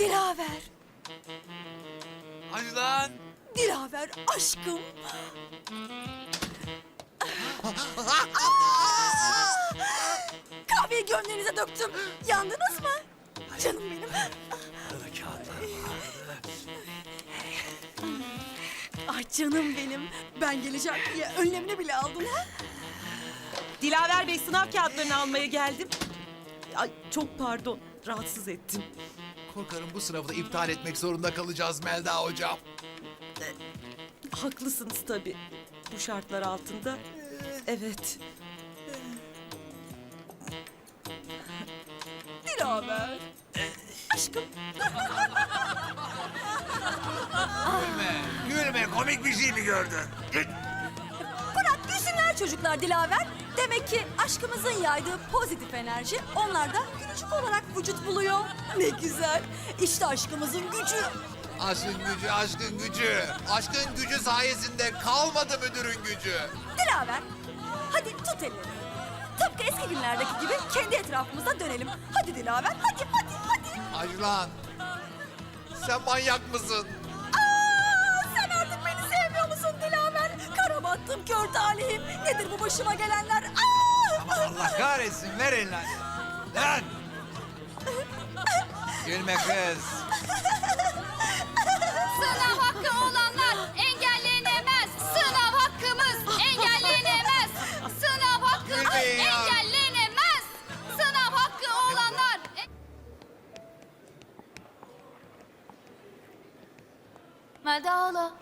Dilaver. Hadi lan. Dilaver aşkım. Kahveyi gömleğinize döktüm. Yandınız mı? Canım benim. Ay canım benim. Ben geleceğim diye önlemini bile aldım ha. Dilaver Bey sınav kağıtlarını almaya geldim. Ay çok pardon. Rahatsız ettim. Korkarım bu sınavı da iptal etmek zorunda kalacağız Melda hocam. Haklısınız tabii. Bu şartlar altında. Evet. Dilaver. Aşkım. Gülme. Gülme. Komik bir şey mi gördün? Gülsünler çocuklar Dilaver. Demek ki aşkımızın yaydığı pozitif enerji onlarda gülücük olarak vücut buluyor. Ne güzel. İşte aşkımızın gücü. Aşkın gücü, aşkın gücü. Aşkın gücü sayesinde kalmadı müdürün gücü. Dilaver, hadi tut elini. Tıpkı eski günlerdeki gibi kendi etrafımıza dönelim. Hadi Dilaver, hadi hadi hadi. Ajlan. Sen manyak mısın? Kör talihim. Nedir bu başıma gelenler? Aa! Allah kahretsin. Ver elini. Lan. Gülme kız. Sınav hakkı olanlar engellenemez. Sınav hakkımız engellenemez. Sınav hakkımız Gülmeyin ya. engellenemez. Sınav hakkı olanlar... Melda hala.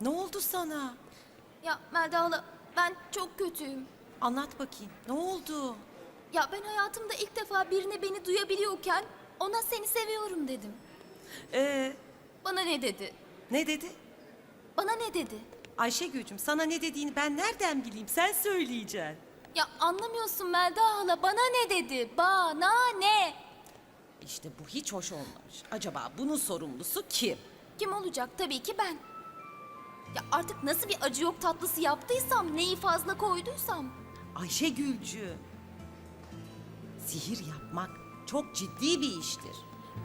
Ne oldu sana? Ya Melda hala ben çok kötüyüm. Anlat bakayım. Ne oldu? Ya ben hayatımda ilk defa birine beni duyabiliyorken ona seni seviyorum dedim. Ee, Bana ne dedi? ne dedi? Bana ne dedi? Ayşegül'cüm sana ne dediğini ben nereden bileyim? Sen söyleyeceksin. Ya anlamıyorsun Melda hala bana ne dedi? Bana ne? İşte bu hiç hoş olmamış. Acaba bunun sorumlusu kim? Kim olacak? Tabii ki ben. Ya artık nasıl bir acı yok tatlısı yaptıysam, neyi fazla koyduysam. Ayşegül'cüğüm. Sihir yapmak çok ciddi bir iştir.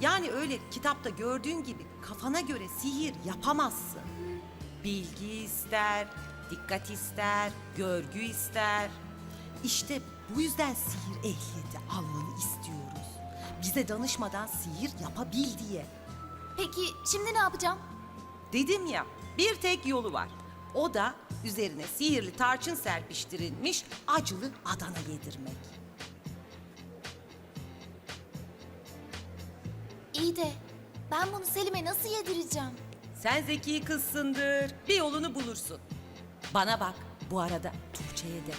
Yani öyle kitapta gördüğün gibi kafana göre sihir yapamazsın. Bilgi ister, dikkat ister, görgü ister. İşte bu yüzden sihir ehliyeti almanı istiyoruz. Bize danışmadan sihir yapabil diye. Peki şimdi ne yapacağım? Dedim ya bir tek yolu var. O da üzerine sihirli tarçın serpiştirilmiş acılı Adana yedirmek. İyi de ben bunu Selim'e nasıl yedireceğim? Sen zeki kızsındır. Bir yolunu bulursun. Bana bak bu arada Tuğçe'ye de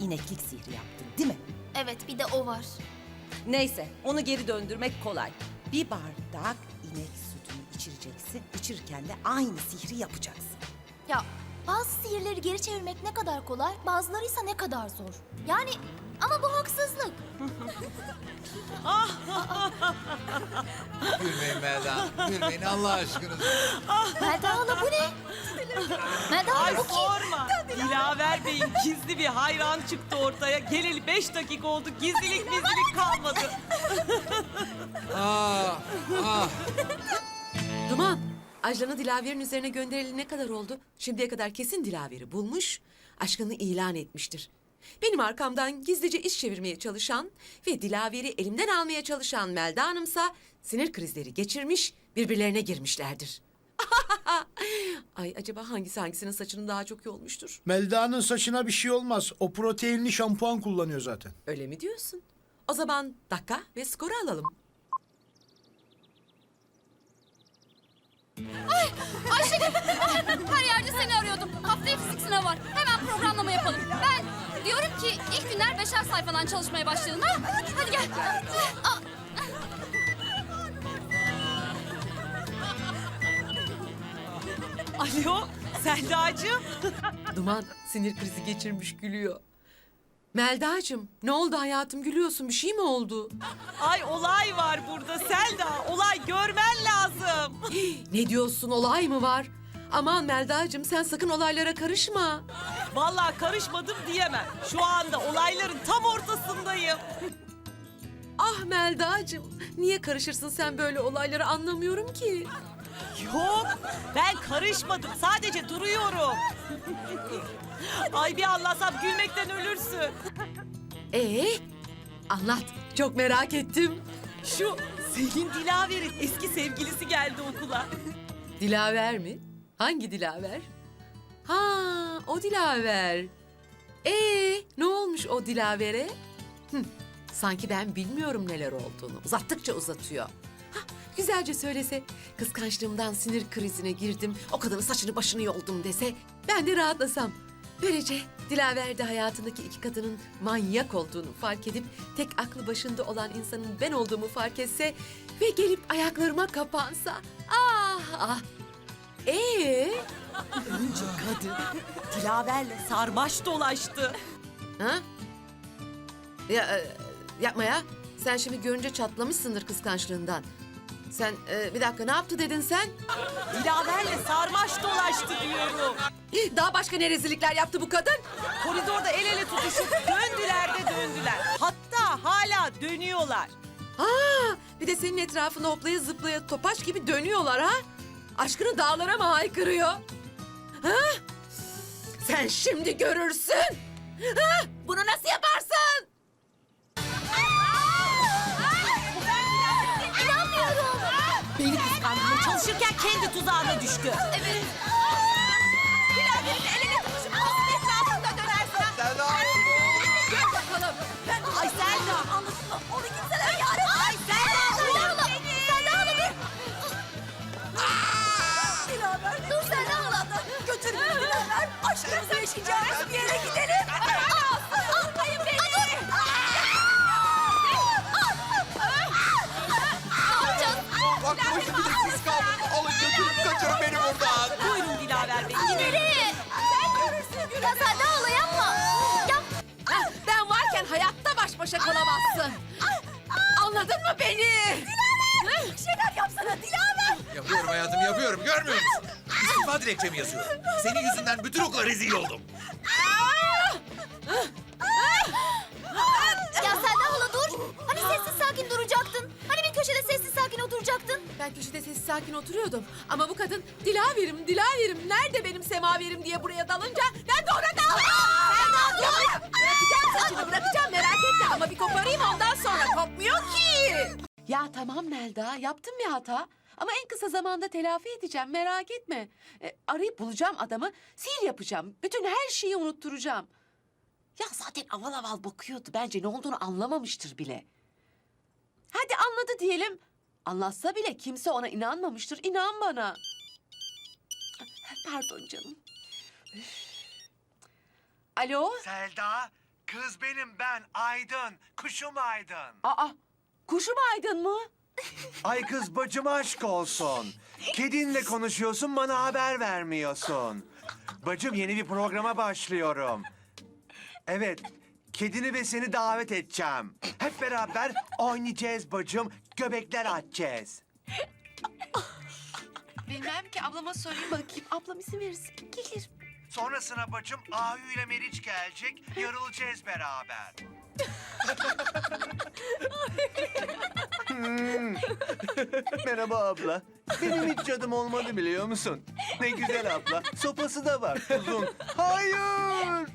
ineklik sihri yaptın değil mi? Evet bir de o var. Neyse onu geri döndürmek kolay. Bir bardak inek sütünü içireceksin. İçirirken de aynı sihri yapacaksın. Ya bazı sihirleri geri çevirmek ne kadar kolay, bazıları ise ne kadar zor. Yani ama bu haksızlık. Gülmeyin Melda. Gülmeyin Allah aşkınıza. Melda hala bu ne? Melda hala bu kim? sorma. Dilaver Bey'in gizli bir hayran çıktı ortaya. Geleli beş dakika oldu. Gizlilik gizlilik kalmadı. Ah, ah. Duman, Ajlan'ı Dilaver'in üzerine göndereli ne kadar oldu? Şimdiye kadar kesin Dilaver'i bulmuş, aşkını ilan etmiştir. Benim arkamdan gizlice iş çevirmeye çalışan ve Dilaver'i elimden almaya çalışan Melda Hanım'sa sinir krizleri geçirmiş, birbirlerine girmişlerdir. Ay acaba hangisi hangisinin saçının daha çok yolmuştur? Melda'nın saçına bir şey olmaz. O proteinli şampuan kullanıyor zaten. Öyle mi diyorsun? O zaman dakika ve skoru alalım. Ayşegül, ay, her yerde seni arıyordum. Haftaya fizik sınavı var. Hemen programlama yapalım. Ben diyorum ki ilk günler beşer sayfadan çalışmaya başlayalım. Ha? Hadi gel. Aa, Alo Selda'cığım. Duman sinir krizi geçirmiş gülüyor. Melda'cığım ne oldu hayatım gülüyorsun bir şey mi oldu? Ay olay var burada Selda. Olay görmen lazım. Ne diyorsun olay mı var? Aman Melda'cığım sen sakın olaylara karışma. Vallahi karışmadım diyemem. Şu anda olayların tam ortasındayım. Ah Melda'cığım niye karışırsın sen böyle olaylara anlamıyorum ki. Yok ben karışmadım sadece duruyorum. Ay bir anlasam gülmekten ölürsün. Ee, anlat çok merak ettim. Şu Selin Dilaver'in eski sevgilisi geldi okula. Dilaver mi? Hangi Dilaver? Ha, o Dilaver. Ee, ne olmuş o Dilaver'e? Hı, sanki ben bilmiyorum neler olduğunu. Uzattıkça uzatıyor. Güzelce söylese, kıskançlığımdan sinir krizine girdim, o kadının saçını başını yoldum dese, ben de rahatlasam. Böylece Dilaver de hayatındaki iki kadının manyak olduğunu fark edip tek aklı başında olan insanın ben olduğumu fark etse ve gelip ayaklarıma kapansa. Ah ah. Ee? Önce kadın Dilaver'le sarmaş dolaştı. Ha? Ya e, yapma ya. Sen şimdi görünce çatlamışsındır kıskançlığından. Sen e, bir dakika ne yaptı dedin sen? Dilaver'le sarmaş dolaştı diyorum. Daha başka ne rezillikler yaptı bu kadın? Koridorda el ele tutuşup döndüler de döndüler. Hatta hala dönüyorlar. Ha, bir de senin etrafında hoplaya zıplaya topaç gibi dönüyorlar ha? Aşkını dağlara mı haykırıyor? Ha? Sen şimdi görürsün. Ha? Bunu nasıl yaparsın? Çalışırken kendi tuzağına düştü. Evet. Selda! Bakalım. Ben Ay Selda. anladın mı? Onu gitsene yarim. Ay Selda. Sen de hala dur. Dilaver. Dur sen ne ağladın? Götür beni Dilaver. Aşkımızı yaşayacağımız bir yere gidelim. Ya sen de hala yapma. Yap. Ben varken hayatta baş başa kalamazsın. Anladın mı beni? Bir şeyler yapsana Dilaver. Yapıyorum hayatım yapıyorum görmüyor musun? İstifa dilekçemi yazıyorum. Senin yüzünden bütün okula rezil oldum. Ben köşede sessiz sakin oturuyordum. Ama bu kadın dilaverim, dilaverim, nerede benim semaverim diye buraya dalınca ben de ona daldım. Ben de ya, bırakacağım saçını bırakacağım merak etme ama bir koparayım ondan sonra kopmuyor ki. Ya tamam Melda yaptım bir hata. Ama en kısa zamanda telafi edeceğim merak etme. E, arayıp bulacağım adamı, sihir yapacağım. Bütün her şeyi unutturacağım. Ya zaten aval aval bakıyordu. Bence ne olduğunu anlamamıştır bile. Hadi anladı diyelim. Anlatsa bile kimse ona inanmamıştır. İnan bana. Pardon canım. Üf. Alo? Selda, kız benim ben Aydın, kuşum Aydın. Aa, kuşum aydın mı? Ay kız bacım aşk olsun. Kedinle konuşuyorsun bana haber vermiyorsun. Bacım yeni bir programa başlıyorum. Evet, kedini ve seni davet edeceğim. Hep beraber oynayacağız bacım, göbekler atacağız. Bilmem ki ablama sorayım bakayım. Ablam izin verirse gelir. Sonrasına bacım Ahu ile Meriç gelecek, yarılacağız beraber. Hmm. Merhaba abla. Benim hiç cadım olmadı biliyor musun? Ne güzel abla. Sopası da var uzun. Hayır.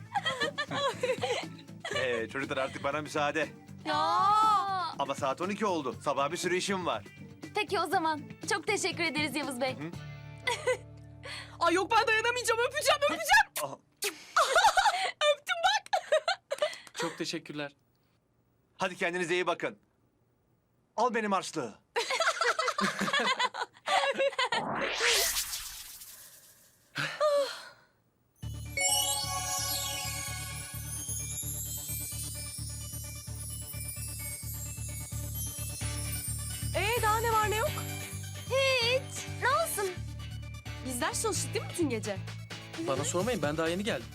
Ee, çocuklar artık bana müsaade. Ya. Ama saat 12 oldu. Sabah bir sürü işim var. Peki o zaman. Çok teşekkür ederiz Yavuz Bey. Ay yok ben dayanamayacağım öpeceğim öpeceğim. Aha. Çok teşekkürler. Hadi kendinize iyi bakın. Al benim harçlığı. Biz ders çalıştık değil mi bütün gece? Bana sormayın ben daha yeni geldim.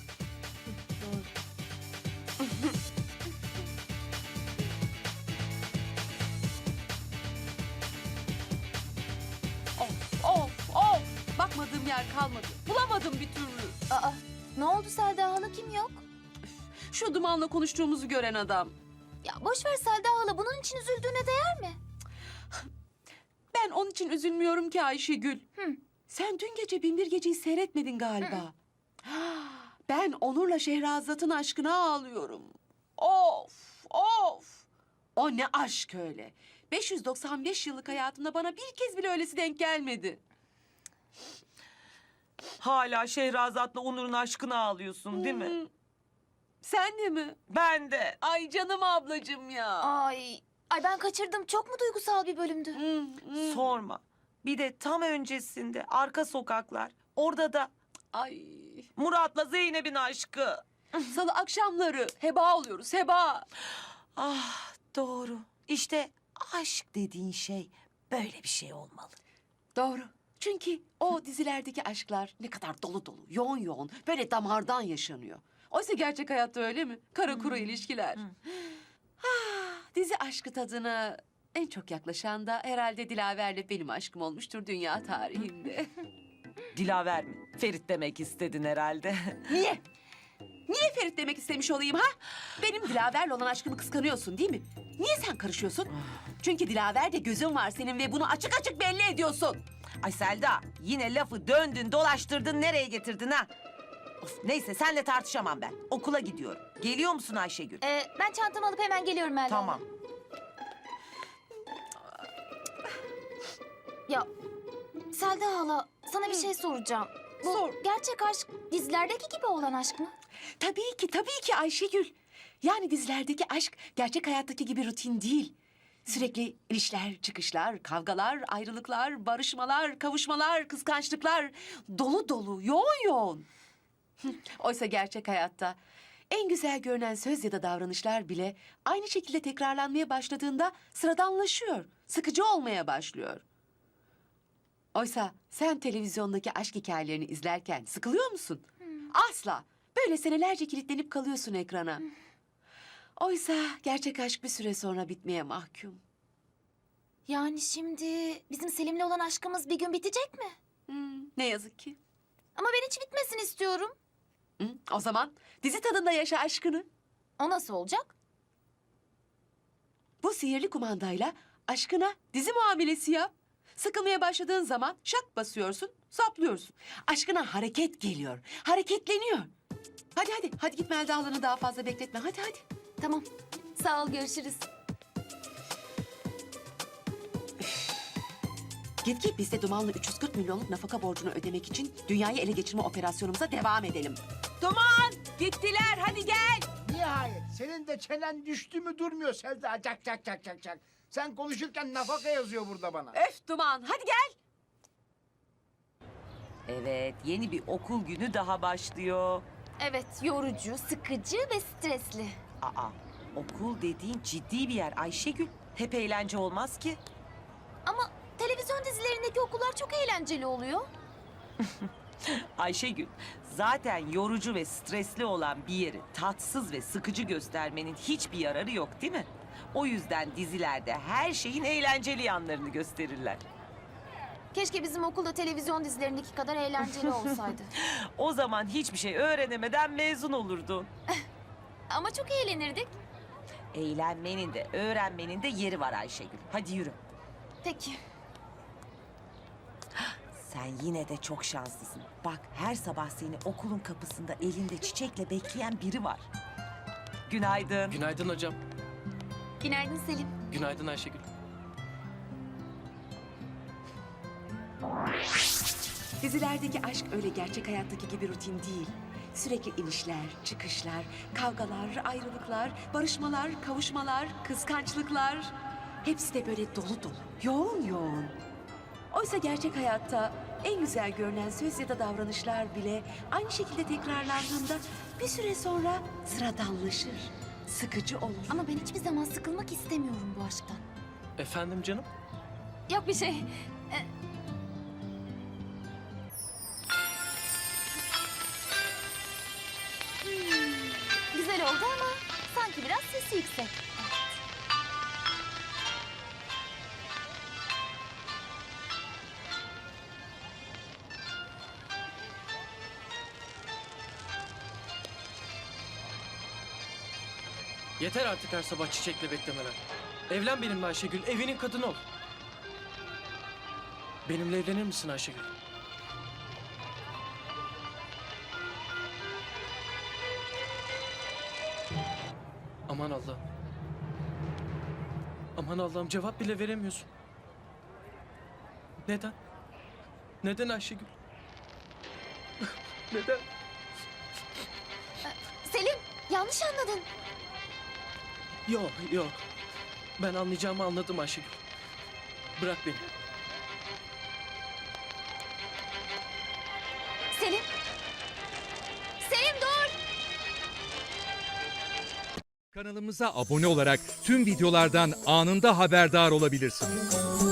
Of of of. Bakma aradığım yer kalmadı. Bulamadım bir türlü. Aa, ne oldu Selda hala kim yok? Şu dumanla konuştuğumuzu gören adam. Ya boş ver Selda hala bunun için üzüldüğüne değer mi? Ben onun için üzülmüyorum ki Ayşegül. Sen dün gece Binbir Gece'yi seyretmedin galiba. Ben Onur'la Şehrazat'ın aşkına ağlıyorum. Of, of. O ne aşk öyle. 595 yıllık hayatımda bana bir kez bile öylesi denk gelmedi. Hala Şehrazat'la Onur'un aşkına ağlıyorsun değil mi? Sen de mi? Ben de. Ay canım ablacığım ya. Ay, ay ben kaçırdım. Çok mu duygusal bir bölümdü? Sorma. Bir de tam öncesinde arka sokaklar. Orada da Ay. Murat'la Zeynep'in aşkı. Salı akşamları heba oluyoruz heba. Ah doğru. İşte aşk dediğin şey böyle bir şey olmalı. Doğru. Çünkü o dizilerdeki aşklar ne kadar dolu dolu, yoğun yoğun, böyle damardan yaşanıyor. Oysa gerçek hayatta öyle mi? Kara kuru ilişkiler. Ah, dizi aşkı tadına en çok yaklaşan da herhalde Dilaver'le benim aşkım olmuştur dünya tarihinde. Dilaver mi? Ferit demek istedin herhalde. Niye? Niye Ferit demek istemiş olayım ha? Benim Dilaver'le olan aşkımı kıskanıyorsun değil mi? Niye sen karışıyorsun? Çünkü Dilaver'de gözün var senin ve bunu açık açık belli ediyorsun. Ay Selda yine lafı döndün dolaştırdın nereye getirdin ha? Of, neyse senle tartışamam ben. Okula gidiyorum. Geliyor musun Ayşegül? Ee, ben çantamı alıp hemen geliyorum Melda. Tamam. Ya Selda hala sana bir şey soracağım. Bu Sor. gerçek aşk dizilerdeki gibi olan aşk mı? Tabii ki, tabii ki Ayşegül. Yani dizilerdeki aşk gerçek hayattaki gibi rutin değil. Sürekli ilişler, çıkışlar, kavgalar, ayrılıklar, barışmalar, kavuşmalar, kıskançlıklar. Dolu dolu, yoğun yoğun. Oysa gerçek hayatta en güzel görünen söz ya da davranışlar bile aynı şekilde tekrarlanmaya başladığında sıradanlaşıyor, sıkıcı olmaya başlıyor. Oysa sen televizyondaki aşk hikayelerini izlerken sıkılıyor musun? Asla. Böyle senelerce kilitlenip kalıyorsun ekrana. Oysa gerçek aşk bir süre sonra bitmeye mahkum. Yani şimdi bizim Selim'le olan aşkımız bir gün bitecek mi? Hmm, ne yazık ki. Ama ben hiç bitmesin istiyorum. Hı, o zaman dizi tadında yaşa aşkını. O nasıl olacak? Bu sihirli kumandayla aşkına dizi muamelesi yap. Sıkılmaya başladığın zaman şak basıyorsun, saplıyorsun. Aşkına hareket geliyor, hareketleniyor. Hadi hadi, hadi git Melda Hanım'ı daha fazla bekletme. Hadi hadi. Tamam. Sağ ol görüşürüz. Git git biz de Duman'la 340 milyonluk nafaka borcunu ödemek için dünyayı ele geçirme operasyonumuza devam edelim. Duman! Gittiler hadi gel. Nihayet senin de çenen düştü mü durmuyor Selda. Çak çak çak çak çak. Sen konuşurken nafaka yazıyor burada bana. Öf Duman hadi gel. Evet yeni bir okul günü daha başlıyor. Evet yorucu, sıkıcı ve stresli. Aa okul dediğin ciddi bir yer Ayşegül. Hep eğlence olmaz ki. Ama televizyon dizilerindeki okullar çok eğlenceli oluyor. Ayşegül, zaten yorucu ve stresli olan bir yeri tatsız ve sıkıcı göstermenin hiçbir yararı yok değil mi? O yüzden dizilerde her şeyin eğlenceli yanlarını gösterirler. Keşke bizim okulda televizyon dizilerindeki kadar eğlenceli olsaydı. O zaman hiçbir şey öğrenemeden mezun olurdun. Ama çok eğlenirdik. Eğlenmenin de öğrenmenin de yeri var Ayşegül. Hadi yürü. Peki. Sen yine de çok şanslısın. Bak her sabah seni okulun kapısında elinde çiçekle bekleyen biri var. Günaydın. Günaydın hocam. Günaydın Selim. Günaydın Ayşegül. Dizilerdeki aşk öyle gerçek hayattaki gibi rutin değil. Sürekli inişler, çıkışlar, kavgalar, ayrılıklar, barışmalar, kavuşmalar, kıskançlıklar. Hepsi de böyle dolu dolu, yoğun yoğun. Oysa gerçek hayatta en güzel görünen söz ya da davranışlar bile aynı şekilde tekrarlandığında bir süre sonra sıradanlaşır, sıkıcı olur. Ama ben hiçbir zaman sıkılmak istemiyorum bu aşktan. Efendim canım? Yok bir şey. Ee, hmm, Güzel oldu ama sanki biraz sesi yüksek. Yeter artık her sabah çiçekle beklemeler. Evlen benimle Ayşegül, evinin kadını ol. Benimle evlenir misin Ayşegül? Aman Allah'ım. Aman Allah'ım cevap bile veremiyorsun. Neden? Neden Ayşegül? Neden? Selim yanlış anladın. Yok yok. Ben anlayacağımı anladım Ayşegül. Bırak beni. Selim. Selim dur. Kanalımıza abone olarak tüm videolardan anında haberdar olabilirsiniz.